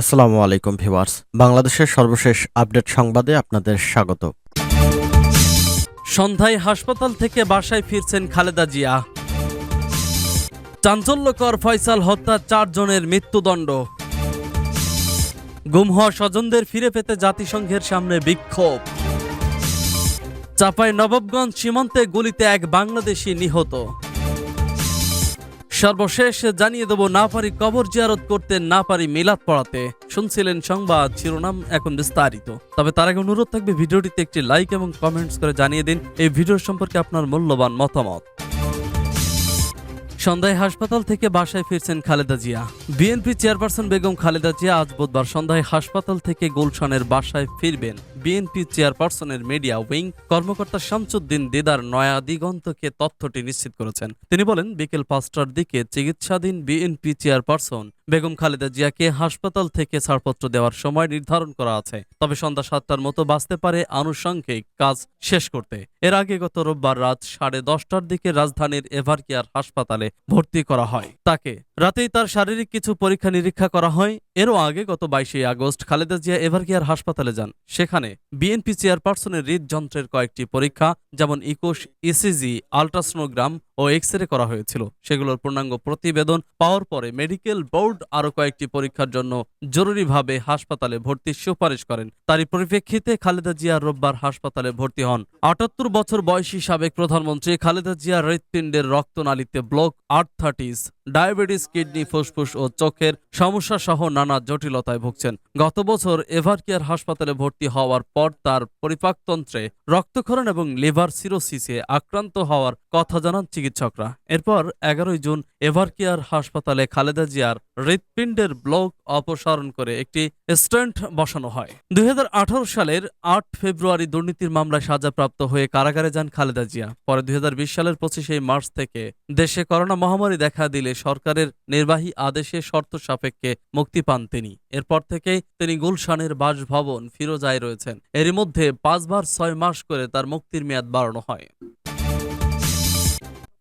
আসসালামু আলাইকুম ভিউয়ার্স। বাংলাদেশের সর্বশেষ আপডেট সংবাদে আপনাদের স্বাগত। সন্ধ্যায় হাসপাতাল থেকে বাসায় ফিরছেন খালেদা জিয়া। চাঞ্চল্যকর ফয়সাল হত্যা চারজনের মৃত্যুদণ্ড। গুম হওয়া স্বজনদের ফিরে পেতে জাতিসংঘের সামনে বিক্ষোভ। চাপাই নবাবগঞ্জ সীমান্তে গুলিতে এক বাংলাদেশি নিহত। সর্বশেষ জানিয়ে দেব, না পারি কবর জিয়ারত করতে, না পারি মিলাদ পড়াতে। শুনছিলেন সংবাদ, শিরোনাম এখন বিস্তারিত। তবে তার আগে অনুরোধ থাকবে, ভিডিওটিতে একটি লাইক এবং কমেন্টস করে জানিয়ে দিন। এই ভিডিও সম্পর্কে আপনার মূল্যবান মতামত। সন্ধ্যায় হাসপাতাল থেকে বাসায় ফিরছেন খালেদা জিয়া। বিএনপি চেয়ারপারসন বেগম খালেদা জিয়া আজ বুধবার সন্ধ্যায় হাসপাতাল থেকে গুলশানের বাসায় ফিরবেন। বিএনপি চেয়ারপারসনের মিডিয়া উইং কর্মকর্তা শামসুদ্দিন দিদার নয়া দিগন্তকে তথ্যটি নিশ্চিত করেছেন। তিনি বলেন, বিকেল পাঁচটার দিকে চিকিৎসাধীন বিএনপি চেয়ারপারসন বেগম খালেদা জিয়াকে হাসপাতাল থেকে ছাড়পত্র দেওয়ার সময় নির্ধারণ করা আছে। তবে সন্ধ্যা সাতটার মতো বাঁচতে পারে আনুষঙ্গিক কাজ শেষ করতে। এর আগে গত রোববার রাত সাড়ে দশটার দিকে রাজধানীর এভারকেয়ার হাসপাতালে ভর্তি করা হয়। তাকে রাতেই তার শারীরিক কিছু পরীক্ষা নিরীক্ষা করা হয়। এরও আগে গত বাইশে আগস্ট খালেদা জিয়া এভারকেয়ার হাসপাতালে যান। সেখানে বিএনপি চেয়ারপারসনের হৃদযন্ত্রের কয়েকটি পরীক্ষা, যেমন ইকোশ, ইসিজি, আলট্রাসোনোগ্রাম ও এক্স রে করা হয়েছিল। সেগুলোর পূর্ণাঙ্গ প্রতিবেদন পাওয়ার পরে মেডিকেল বোর্ড আরও কয়েকটি পরীক্ষার জন্য জরুরিভাবে হাসপাতালে ভর্তির সুপারিশ করেন। তারই পরিপ্রেক্ষিতে খালেদা জিয়া রোববার হাসপাতালে ভর্তি হন। আটাত্তর বছর বয়সী সাবেক প্রধানমন্ত্রী খালেদা জিয়া হৃৎপিণ্ডের রক্তনালীতে ব্লক আর্থাটিস ডায়াবেটিস কিডনি, ফুসফুস ও চোখের সমস্যা সহ নানা জটিলতায় ভুগছেন। গত বছর এভারকেয়ার হাসপাতালে ভর্তি হওয়ার পর তার পরিপাকতন্ত্রে রক্তক্ষরণ এবং লিভার সিরোসিসে আক্রান্ত হওয়ার কথা জানান চিকিৎসকরা। এরপর এগারোই জুন এভারকেয়ার হাসপাতালে খালেদা জিয়ার হৃৎপিণ্ডের ব্লক অপসারণ করে একটি স্টেন্ট বসানো হয়। দুই হাজার আঠারো সালের আট ফেব্রুয়ারি দুর্নীতির মামলায় সাজাপ্রাপ্ত হয়ে কারাগারে যান খালেদা জিয়া। পরে দুই হাজার বিশ সালের পঁচিশে মার্চ থেকে দেশে করোনা মহামারী দেখা দিলে সরকারের নির্বাহী আদেশে শর্ত সাপেক্ষে মুক্তি পান তিনি। এরপর থেকে তিনি গুলশানের বাসভবন ফিরোজায় রয়েছেন। এরই মধ্যে পাঁচবার ছয় মাস করে তার মুক্তির মেয়াদ বাড়ানো হয়।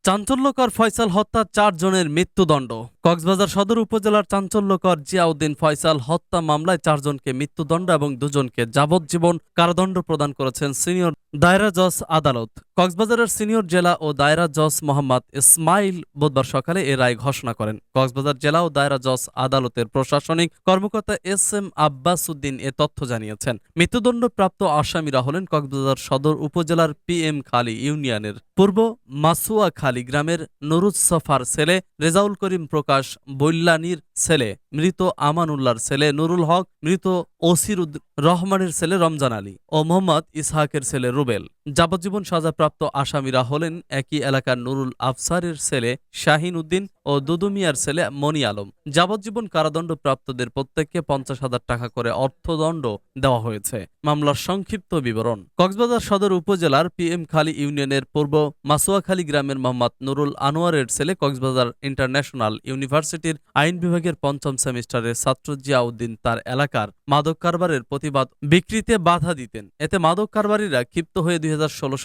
চাঞ্চল্যকর ফয়সাল হত্যা চারজনের মৃত্যুদণ্ড। কক্সবাজার সদর উপজেলার চাঞ্চল্যকর জিয়াউদ্দিন ফয়সাল হত্যা মামলায় চারজনকে মৃত্যুদণ্ড এবং দুজনকে যাবজ্জীবন কারাদণ্ড প্রদান করেছেন সিনিয়র দায়রা জজ আদালত। কক্সবাজারের সিনিয়র জেলা ও দায়রা জজ মোহাম্মদ ইসমাইল বুধবার সকালে এ রায় ঘোষণা করেন। কক্সবাজার জেলা ও দায়রা জজ আদালতের প্রশাসনিক কর্মকর্তা এস এম আব্বাস উদ্দিন এ তথ্য জানিয়েছেন। মৃত্যুদণ্ডপ্রাপ্ত আসামিরা হলেন কক্সবাজার সদর উপজেলার পি এম খালি ইউনিয়নের পূর্ব মাসুয়া খালি গ্রামের নুরুজ সফার ছেলে রেজাউল করিম প্রকাশ বৈল্লানির ছেলে। মৃত আমানুল্লাহর ছেলে নুরুল হক, মৃত ওসির রহমানের ছেলে রমজান আলী ও মোহাম্মদ ইসহাকের ছেলে রুবেল। যাবজ্জীবন সাজাপ্রাপ্ত আসামিরা হলেন একই এলাকার নুরুল আফসারের ছেলে শাহিন উদ্দিন ও দুদুমিয়ার ছেলে মনি আলম। যাবজ্জীবন কারাদণ্ডপ্রাপ্তদের প্রত্যেককে পঞ্চাশ হাজার টাকা করে অর্থদণ্ড দেওয়া হয়েছে। মামলার সংক্ষিপ্ত বিবরণ। কক্সবাজার সদর উপজেলার পিএম খালি ইউনিয়নের পূর্ব মাসুয়াখালী গ্রামের মোহাম্মদ নুরুল আনোয়ারের ছেলে কক্সবাজার ইন্টারন্যাশনাল ইউনিভার্সিটির আইন বিভাগের পঞ্চম সেমিস্টারের ছাত্র জিয়াউদ্দিন তার এলাকার মাদক কারবারের প্রতিবাদ বিক্রিতে বাধা দিতেন। এতে মাদক কারবারিরা ক্ষিপ্ত হয়ে দুই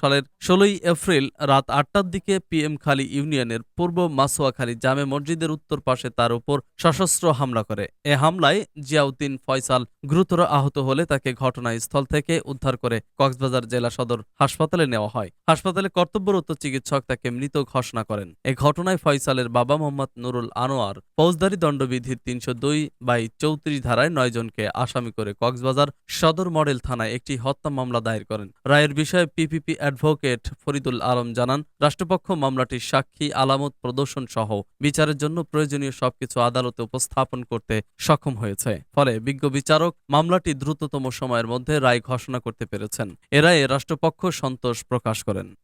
সালের ষোলোই এপ্রিল রাত আটটার দিকে পিএম খালি ইউনিয়নের পূর্ব মাসুয়াখালী জামে মসজিদের উত্তর পাশে তার উপর সশস্ত্র হামলা করে। এ হামলায় জিয়াউদ্দিন ফয়সাল গুরুতর আহত হলে তাকে ঘটনাস্থল থেকে উদ্ধার করে কক্সবাজার জেলা সদর হাসপাতালে নেওয়া হয়। হাসপাতালে কর্তব্যরত চিকিৎসক তাকে মৃত ঘোষণা করেন। এ ঘটনায় ফয়সালের বাবা মোহাম্মদ নুরুল আনোয়ার ফৌজদারি দণ্ডবিধির তিনশো দুই বাই চৌত্রিশ ধারায় নয় জনকে আসামি করে কক্সবাজার সদর মডেল থানায় একটি হত্যা মামলা দায়ের করেন। রায়ের বিষয়ে পিপিপি অ্যাডভোকেট ফরিদুল আলম জানান, রাষ্ট্রপক্ষ মামলাটির সাক্ষী, আলামত প্রদর্শন সহ বিচারের জন্য প্রয়োজনীয় সবকিছু আদালতে উপস্থাপন করতে সক্ষম হয়েছে। ফলে বিজ্ঞ বিচারক মামলাটি দ্রুততম সময়ের মধ্যে রায় ঘোষণা করতে পেরেছেন। এ রাষ্ট্রপক্ষ সন্তোষ প্রকাশ করেন।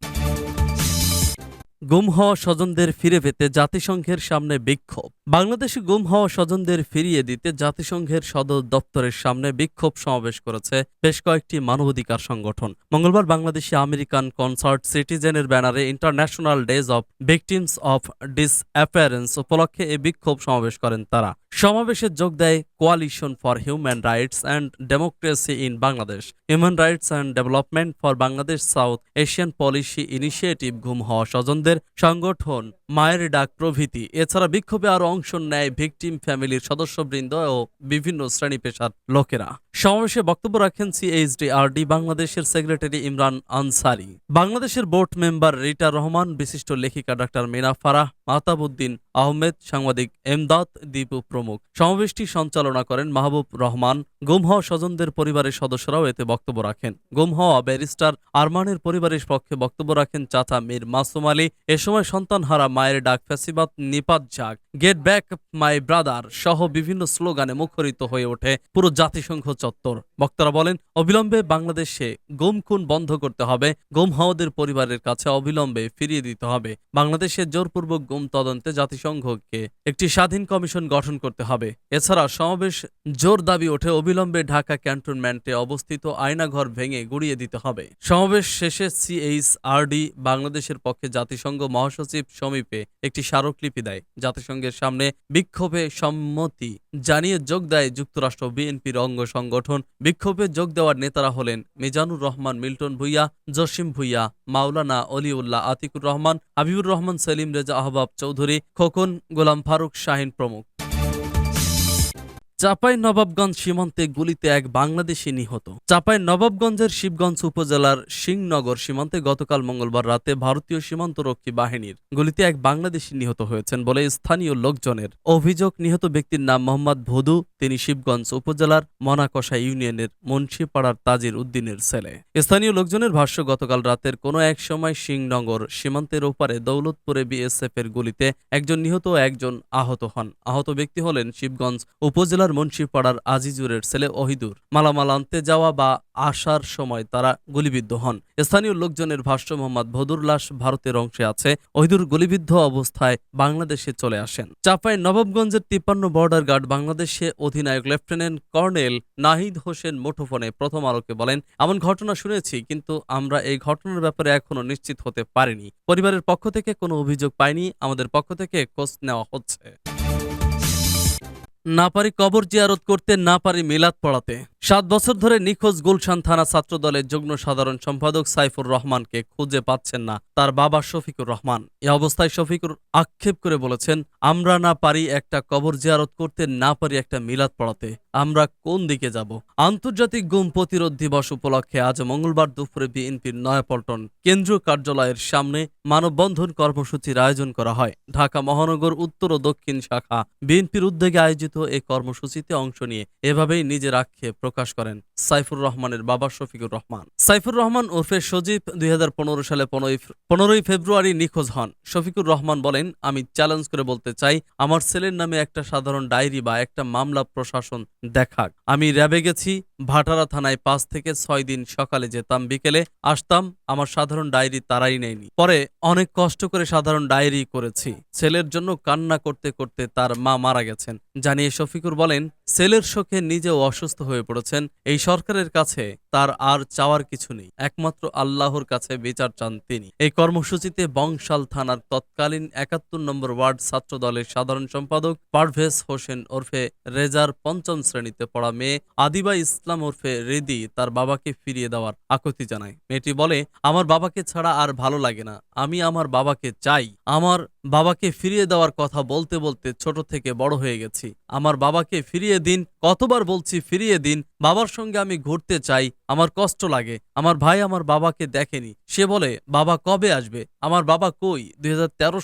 গুম হওয়া স্বজনদের ফিরে পেতে জাতিসংঘের সামনে বিক্ষোভ। বাংলাদেশে গুম হওয়া স্বজনদের ফিরিয়ে দিতে জাতিসংঘের সদর দপ্তরের সামনে বিক্ষোভ সমাবেশ করেছে বেশ কয়েকটি মানবাধিকার সংগঠন। মঙ্গলবার বাংলাদেশে আমেরিকান কনসার্ট সিটিজেনের ব্যানারে international days of victims of disappearance উপলক্ষে এই বিক্ষোভ সমাবেশ করেন তারা। সমাবেশে যোগ দেয় coalition for human rights and democracy in Bangladesh human rights and development for Bangladesh South Asian policy initiative ঘুম হওয়া স্বজনদের সংগঠন মায়ের ডাক প্রভৃতি। এছাড়া বিক্ষোভে আরও অংশ নেয় ভিকটিম ফ্যামিলির সদস্যবৃন্দ ও বিভিন্ন শ্রেণি পেশার লোকেরা। সমাবেশে বক্তব্য রাখেন সিএইচডিআরডি বাংলাদেশের সেক্রেটারি ইমরান আনসারি। বাংলাদেশের বোর্ড মেম্বার রিটা রহমান, বিশিষ্ট লেখিকা ডাক্তার মিনা ফারাহ মাহতাবুদ্দিন আহমেদ, সাংবাদিক এমদাদ দীপু প্রমুখ। সমাবেশটি সঞ্চালনা করেন মাহবুব রহমান। গুম হওয়া স্বজনদের পরিবারের সদস্যরাও এতে বক্তব্য রাখেন। গুম হওয়া ব্যারিস্টার আরমানের পরিবারের পক্ষে বক্তব্য রাখেন চাচা মীর মাসুম আলী। এ সময় সন্তানহারা মায়ের ডাক ফ্যাসিবাদ, নিপাত যাক গেট ব্যাক মাই ব্রাদার সহ বিভিন্ন স্লোগানে মুখরিত হয়ে ওঠে পুরো জাতিসংঘ চত্বর। বক্তারা বলেন, অবিলম্বে বাংলাদেশে গুম খুন বন্ধ করতে হবে। গুম হওয়াদের পরিবারের কাছে অবিলম্বে ফিরিয়ে দিতে হবে। বাংলাদেশে জোরপূর্বক গুম তদন্তে জাতিসংঘকে একটি স্বাধীন কমিশন গঠন করতে হবে। এছাড়া সমাবেশ জোর দাবি ওঠে অবিলম্বে ঢাকা ক্যান্টনমেন্টে অবস্থিত আয়নাঘর ভেঙে গুড়িয়ে দিতে হবে। সমাবেশ শেষে সিএইচআরডি বাংলাদেশের পক্ষে জাতিসংঘ মহাসচিব সমীপে একটি স্মারকলিপি দেয়। জাতিসংঘের সামনে বিক্ষোভে সম্মতি জানিয়ে যোগ দেয় যুক্তরাষ্ট্র বিএনপির অঙ্গ সংগঠন। বিক্ষোভে যোগ দেওয়ার নেতারা হলেন মিজানুর রহমান, মিল্টন ভুইয়া, জসিম ভুইয়া, মাওলানা অলিউল্লাহ আতিকুর রহমান, হাবিবুর রহমান, সেলিম রেজা আহবাব চৌধুরী, খোকন গোলাম ফারুক শাহিন প্রমুখ। চাপাই নবাবগঞ্জ সীমান্তে গুলিতে এক বাংলাদেশি নিহত। চাপাই নবাবগঞ্জের শিবগঞ্জ উপজেলার সিংনগর সীমান্তে গতকাল মঙ্গলবার রাতে ভারতীয় সীমান্তরক্ষী বাহিনীর গুলিতে এক বাংলাদেশি নিহত হয়েছেন বলে স্থানীয় লোকজনের অভিযোগ। নিহত ব্যক্তির নাম মোহাম্মদ ভদু, তিনি শিবগঞ্জ উপজেলার মনাকষা ইউনিয়নের মুন্সিপাড়ার তাজির উদ্দিনের ছেলে। স্থানীয় লোকজনের ভাষ্য, গতকাল রাতের কোনো এক সময় সিংনগর সীমান্তের ওপারে দৌলতপুরে বিএসএফ এর গুলিতে একজন নিহত একজন আহত হন। আহত ব্যক্তি হলেন শিবগঞ্জ উপজেলার মুন্সিপাড়ার আজিজুরের ছেলে অহিদুর মালামাল আনতে যাওয়া বা আসার সময় তারা গুলিবিদ্ধ হন। স্থানীয় লোকজনের ভাষ্য মোহাম্মদ ভদুর লাশ ভারতের অংশে আছে। অহিদুর গুলিবিদ্ধ অবস্থায় বাংলাদেশে চলে আসেন। চাপাই নবাবগঞ্জের তিপ্পান্ন বর্ডার গার্ড বাংলাদেশে অধিনায়ক লেফটেন্যান্ট কর্নেল নাহিদ হোসেন মুঠোফোনে প্রথম আলোকে বলেন, এমন ঘটনা শুনেছি, কিন্তু আমরা এই ঘটনার ব্যাপারে এখনও নিশ্চিত হতে পারিনি। পরিবারের পক্ষ থেকে কোনো অভিযোগ পাইনি, আমাদের পক্ষ থেকে খোঁজ নেওয়া হচ্ছে। না পারি কবর জিয়ারত করতে, না পারি মিলাদ পড়াতে। সাত বছর ধরে নিখোঁজ গুলশান থানা ছাত্রদলের যুগ্ম সাধারণ সম্পাদক সাইফুর রহমানকে খুঁজে পাচ্ছেন না তার বাবা শফিকুর রহমান। এ অবস্থায় শফিকুর আক্ষেপ করে বলেছেন, আমরা না পারি একটা কবর জিয়ারত করতে, না পারি একটা মিলাদ পড়াতে। আমরা কোন দিকে যাব? আন্তর্জাতিক গুম প্রতিরোধ দিবস উপলক্ষে আজ মঙ্গলবার দুপুরে বিএনপির নয়াপল্টন কেন্দ্রীয় কার্যালয়ের সামনে মানববন্ধন কর্মসূচির আয়োজন করা হয়। ঢাকা মহানগর উত্তর ও দক্ষিণ শাখা বিএনপির উদ্যোগে আয়োজিত এই কর্মসূচিতে অংশ নিয়ে এভাবেই নিজের আক্ষেপ প্রকাশ করেন সাইফুর রহমানের বাবা শফিকুর রহমান। সাইফুর রহমান ওরফে সজীব দুই হাজার পনেরো সালে পনেরোই ফেব্রুয়ারি নিখোঁজ হন। শফিকুর রহমান বলেন, আমি চ্যালেঞ্জ করে বলতে চাই, আমার ছেলের নামে একটা সাধারণ ডায়েরি বা একটা মামলা প্রশাসন দেখাক। আমি র্যাবে গেছি, ভাটারা থানায় পাঁচ থেকে ছয় দিন সকালে যেতাম, বিকেলে আসতাম, আমার সাধারণ ডায়েরি তারাই নেয়নি। পরে অনেক কষ্ট করে সাধারণ ডায়েরি করেছি। ছেলের জন্য কান্না করতে করতে তার মা মারা গেছেন। জানিয়ে শফিকুর বলেন, সেলের শোকে নিজেও অসুস্থ হয়ে পড়েছেন। এই সরকারের কাছে তার আর চাওয়ার কিছু নেই। একমাত্র আল্লাহর কাছে বিচার চান তিনি। এই কর্মসূচিতে বংশাল থানার তৎকালীন একাত্তর নম্বর ওয়ার্ড ছাত্র দলের সাধারণ সম্পাদক পারভেজ হোসেন ওরফে রেজার পঞ্চম শ্রেণীতে পড়া মেয়ে আদিবা ইসলাম ওরফে রেদি তার বাবাকে ফিরিয়ে দেওয়ার আকুতি জানায়। মেয়েটি বলে, আমার বাবাকে ছাড়া আর ভালো লাগে না। আমি আমার বাবাকে চাই। আমার বাবাকে ফিরিয়ে দেওয়ার কথা বলতে বলতে ছোট থেকে বড় হয়ে গেছি। আমার বাবাকে ফিরিয়ে দিন কতবার বলছি, ফিরিয়ে দিন, বাবার সঙ্গে আমি ঘুরতে চাই, আমার কষ্ট লাগে, আমার ভাই আমার বাবাকে দেখেনি। সে বলে, বাবা কবে আসবে? আমার বাবা কই? দুই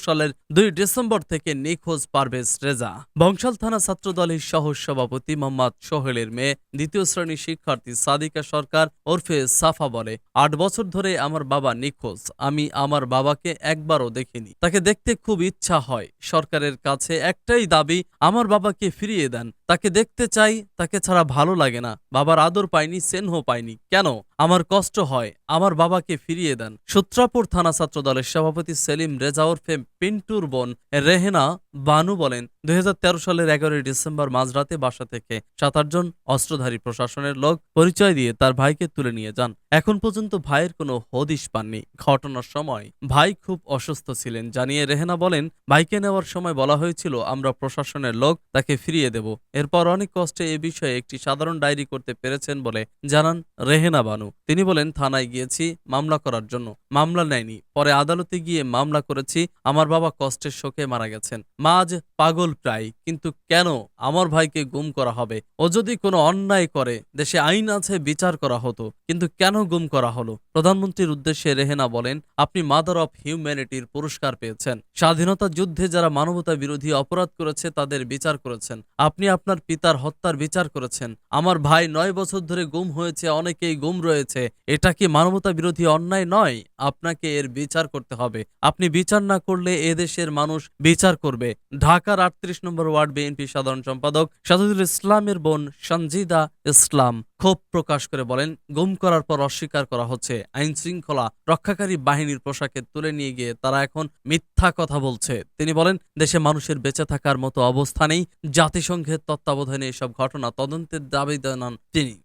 সালের দুই ডিসেম্বর থেকে নিখোঁজ পারভেজ রেজা। বংশাল থানা ছাত্র দলের সহ সভাপতি মোহাম্মদ সোহেলের মেয়ে, দ্বিতীয় শ্রেণি শিক্ষার্থী সাদিকা সরকার ওরফে সাফা বলে, আট বছর ধরে আমার বাবা নিখোঁজ, আমি আমার বাবাকে একবারও দেখিনি। তাকে দেখতে খুব ইচ্ছা হয়। সরকারের কাছে একটাই দাবি, আমার বাবাকে ফিরিয়ে দেন। তাকে দেখতে চাই তাকে ছাড়া ভালো লাগে না। বাবার আদর পায়নি স্নেহ পায়নি। কেন? আমার কষ্ট হয়। আমার বাবাকে ফিরিয়ে দেন। সূত্রাপুর থানা ছাত্র দলের সভাপতি সেলিম রেজাউর ফেম পিন্টুর বোন রেহেনা বানু বলেন, দুই হাজার তেরো সালের এগারোই ডিসেম্বর মাঝরাতে বাসা থেকে সাত আটজন অস্ত্রধারী প্রশাসনের লোক পরিচয় দিয়ে তার ভাইকে তুলে নিয়ে যান। এখন পর্যন্ত ভাইয়ের কোনো হদিশ পাননি। ঘটনার সময় ভাই খুব অসুস্থ ছিলেন। জানিয়ে রেহেনা বলেন, ভাইকে নেওয়ার সময় বলা হয়েছিল, আমরা প্রশাসনের লোক, তাকে ফিরিয়ে দেব। এরপর অনেক কষ্টে এ বিষয়ে একটি সাধারণ ডায়েরি করতে পেরেছেন বলে জানান রেহেনা বানু। তিনি বলেন, থানায় গিয়েছি, মামলা করার জন্য। মামলা নেয়নি। পরে আদালতে গিয়ে মামলা করেছি। আমার বাবা কষ্টের শোকে মারা গেছেন। মা আজ পাগল প্রায়, কিন্তু কেন আমার ভাইকে গুম করা হবে? ও যদি কোনো অন্যায় করে, দেশে আইন আছে, বিচার করা হতো, কিন্তু কেন গুম করা হলো? প্রধানমন্ত্রীর উদ্দেশ্যে রেহেনা বলেন, আপনি মাদার অফ হিউম্যানিটির পুরস্কার পেয়েছেন। স্বাধীনতা যুদ্ধে যারা মানবতা বিরোধী অপরাধ করেছে, তাদের বিচার করেছেন। আপনি আপনার পিতার হত্যার বিচার করেছেন। আমার ভাই নয় বছর ধরে গুম হয়েছে, অনেকেই গুম রয়েছে। এটা কি মানবতা বিরোধী অন্যায় নয়? আপনাকে এর বিচার করতে হবে। আপনি বিচার না করলে এদেশের মানুষ বিচার করবে। ঢাকার আটত্রিশ নম্বর ওয়ার্ড বিএনপি সাধারণ সম্পাদক সাদুল ইসলামের বোন সঞ্জিদা ইসলাম ক্ষোভ প্রকাশ করে বলেন, গুম করার পর অস্বীকার করা হচ্ছে। আইন শৃঙ্খলা রক্ষাকারী বাহিনীর পোশাকে তুলে নিয়ে গিয়ে তারা এখন মিথ্যা কথা বলছে। তিনি বলেন, দেশে মানুষের বেঁচে থাকার মতো অবস্থা নেই। জাতিসংঘের তত্ত্বাবধানে এসব ঘটনা তদন্তের দাবি জানান তিনি।